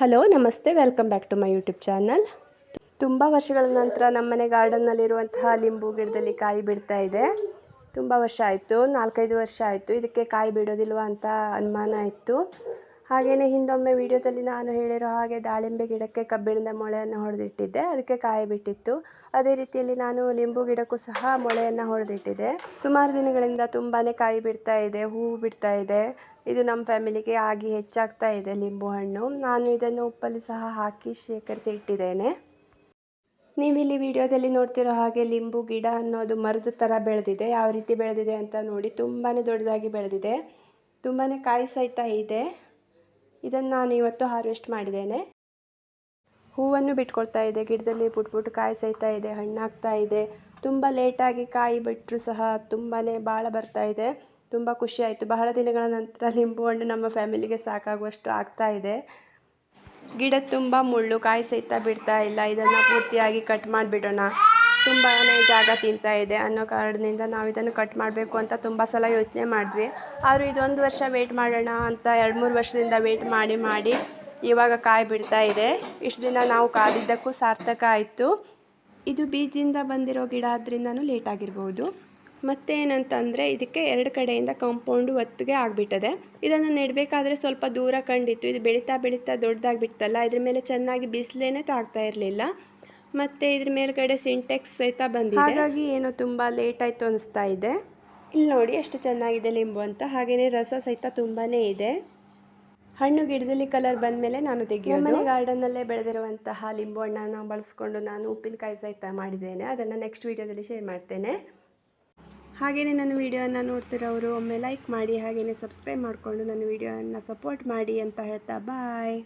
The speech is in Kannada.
ಹಲೋ, ನಮಸ್ತೆ. Welcome back to my YouTube channel ತುಂಬ ವರ್ಷಗಳ ನಂತರ ನಮ್ಮನೆ ಗಾರ್ಡನ್ನಲ್ಲಿರುವಂತಹ ಲಿಂಬು ಗಿಡದಲ್ಲಿ ಕಾಯಿ ಬಿಡ್ತಾ ಇದೆ. ತುಂಬ ವರ್ಷ ಆಯಿತು, ನಾಲ್ಕೈದು ವರ್ಷ ಆಯಿತು ಇದಕ್ಕೆ ಕಾಯಿ ಬಿಡೋದಿಲ್ವ ಅಂತ ಅನುಮಾನ ಇತ್ತು. ಹಾಗೆಯೇ ಹಿಂದೊಮ್ಮೆ ವಿಡಿಯೋದಲ್ಲಿ ನಾನು ಹೇಳಿರೋ ಹಾಗೆ ದಾಳಿಂಬೆ ಗಿಡಕ್ಕೆ ಕಬ್ಬಿಣದ ಮೊಳೆಯನ್ನು ಹೊಡೆದಿಟ್ಟಿದ್ದೆ. ಅದಕ್ಕೆ ಕಾಯಿ ಬಿಟ್ಟಿತ್ತು. ಅದೇ ರೀತಿಯಲ್ಲಿ ನಾನು ಲಿಂಬು ಗಿಡಕ್ಕೂ ಸಹ ಮೊಳೆಯನ್ನು ಹೊಡೆದಿಟ್ಟಿದ್ದೆ. ಸುಮಾರು ದಿನಗಳಿಂದ ತುಂಬಾ ಕಾಯಿ ಬಿಡ್ತಾ ಇದೆ ಹೂವು ಬಿಡ್ತಾ ಇದೆ. ಇದು ನಮ್ಮ ಫ್ಯಾಮಿಲಿಗೆ ಆಗಿ ಹೆಚ್ಚಾಗ್ತಾ ಇದೆ ಲಿಂಬು ಹಣ್ಣು. ನಾನು ಇದನ್ನು ಉಪ್ಪಲ್ಲಿ ಸಹ ಹಾಕಿ ಶೇಖರಿಸಿ ಇಟ್ಟಿದ್ದೇನೆ. ನೀವಿಲ್ಲಿ ವಿಡಿಯೋದಲ್ಲಿ ನೋಡ್ತಿರೋ ಹಾಗೆ ಲಿಂಬು ಗಿಡ ಅನ್ನೋದು ಮರದ ಥರ ಬೆಳೆದಿದೆ. ಯಾವ ರೀತಿ ಬೆಳೆದಿದೆ ಅಂತ ನೋಡಿ ತುಂಬಾ ದೊಡ್ಡದಾಗಿ ಬೆಳೆದಿದೆ. ತುಂಬಾ ಕಾಯಿ ಸಹಿತ ಇದೆ. ಇದನ್ನು ನಾನು ಇವತ್ತು ಹಾರ್ವೆಸ್ಟ್ ಮಾಡಿದ್ದೇನೆ. ಹೂವನ್ನು ಬಿಟ್ಕೊಳ್ತಾ ಇದೆ, ಗಿಡದಲ್ಲಿ ಪುಟ್ ಪುಟ್ ಕಾಯಿ ಸಹಿತಾ ಇದೆ, ಹಣ್ಣಾಗ್ತಾ ಇದೆ. ತುಂಬ ಲೇಟಾಗಿ ಕಾಯಿ ಬಿಟ್ಟರು ಸಹ ತುಂಬಾ ಭಾಳ ಬರ್ತಾ ಇದೆ. ತುಂಬ ಖುಷಿ ಆಯಿತು. ಬಹಳ ದಿನಗಳ ನಂತರ ಲಿಂಬು ಹಣ್ಣು ನಮ್ಮ ಫ್ಯಾಮಿಲಿಗೆ ಸಾಕಾಗುವಷ್ಟು ಆಗ್ತಾ ಇದೆ. ಗಿಡ ತುಂಬ ಮುಳ್ಳು ಕಾಯಿ ಸಹಿತ ಬಿಡ್ತಾ ಇಲ್ಲ. ಇದನ್ನು ಪೂರ್ತಿಯಾಗಿ ಕಟ್ ಮಾಡಿಬಿಡೋಣ. ತುಂಬಾ ಜಾಗ ತಿಂತಾ ಇದೆ ಅನ್ನೋ ಕಾರಣದಿಂದ ನಾವು ಇದನ್ನು ಕಟ್ ಮಾಡಬೇಕು ಅಂತ ತುಂಬ ಸಲ ಯೋಚನೆ ಮಾಡಿದ್ವಿ. ಆದರೂ ಇದೊಂದು ವರ್ಷ ವೆಯ್ಟ್ ಮಾಡೋಣ ಅಂತ ಎರಡು ಮೂರು ವರ್ಷದಿಂದ ವೆಯ್ಟ್ ಮಾಡಿ ಮಾಡಿ ಇವಾಗ ಕಾಯಿ ಬಿಡ್ತಾ ಇದೆ. ಇಷ್ಟು ದಿನ ನಾವು ಕಾದಿದ್ದಕ್ಕೂ ಸಾರ್ಥಕ ಆಯಿತು. ಇದು ಬೀಜದಿಂದ ಬಂದಿರೋ ಗಿಡ ಆದ್ರಿಂದನೂ ಲೇಟ್ ಆಗಿರ್ಬೋದು. ಮತ್ತೇನಂತಂದರೆ ಇದಕ್ಕೆ ಎರಡು ಕಡೆಯಿಂದ ಕಾಂಪೌಂಡು ಒತ್ತಿಗೆ ಆಗಿಬಿಟ್ಟದೆ. ಇದನ್ನು ನೆಡಬೇಕಾದ್ರೆ ಸ್ವಲ್ಪ ದೂರ ಕಂಡಿತ್ತು. ಇದು ಬೆಳೀತಾ ಬೆಳೀತಾ ದೊಡ್ಡದಾಗಿಬಿಡ್ತಲ್ಲ ಇದ್ರ ಮೇಲೆ ಚೆನ್ನಾಗಿ ಬಿಸಿಲೇನೆ ತಾಗ್ತಾ ಇರಲಿಲ್ಲ. ಮತ್ತು ಇದ್ರ ಮೇಲ್ಗಡೆ ಸಿಂಟೆಕ್ಸ್ ಸಹಿತ ಬಂದಿದೆ. ಹಾಗಾಗಿ ಏನೋ ತುಂಬ ಲೇಟ್ ಆಯ್ತು ಅನಿಸ್ತಾ ಇದೆ. ಇಲ್ಲಿ ನೋಡಿ ಎಷ್ಟು ಚೆನ್ನಾಗಿದೆ ಲಿಂಬು ಅಂತ. ಹಾಗೆಯೇ ರಸ ಸಹಿತ ತುಂಬಾ ಇದೆ. ಹಣ್ಣು ಗಿಡದಲ್ಲಿ ಕಲರ್ ಬಂದ ಮೇಲೆ ನಾನು ತೆಗೆಯೋದು. ಮನೆ ಗಾರ್ಡನ್ನಲ್ಲೇ ಬೆಳೆದಿರುವಂತಹ ಲಿಂಬು ಹಣ್ಣನ್ನು ಬಳಸ್ಕೊಂಡು ನಾನು ಉಪ್ಪಿನಕಾಯಿ ಸಹಿತ ಮಾಡಿದ್ದೇನೆ. ಅದನ್ನು ನೆಕ್ಸ್ಟ್ ವಿಡಿಯೋದಲ್ಲಿ ಶೇರ್ ಮಾಡ್ತೇನೆ. ಹಾಗೆಯೇ ನನ್ನ ವಿಡಿಯೋನ ನೋಡ್ತಿರೋರು ಒಮ್ಮೆ ಲೈಕ್ ಮಾಡಿ ಹಾಗೆಯೇ ಸಬ್ಸ್ಕ್ರೈಬ್ ಮಾಡಿಕೊಂಡು ನನ್ನ ವಿಡಿಯೋನ ಸಪೋರ್ಟ್ ಮಾಡಿ ಅಂತ ಹೇಳ್ತಾ ಬಾಯ್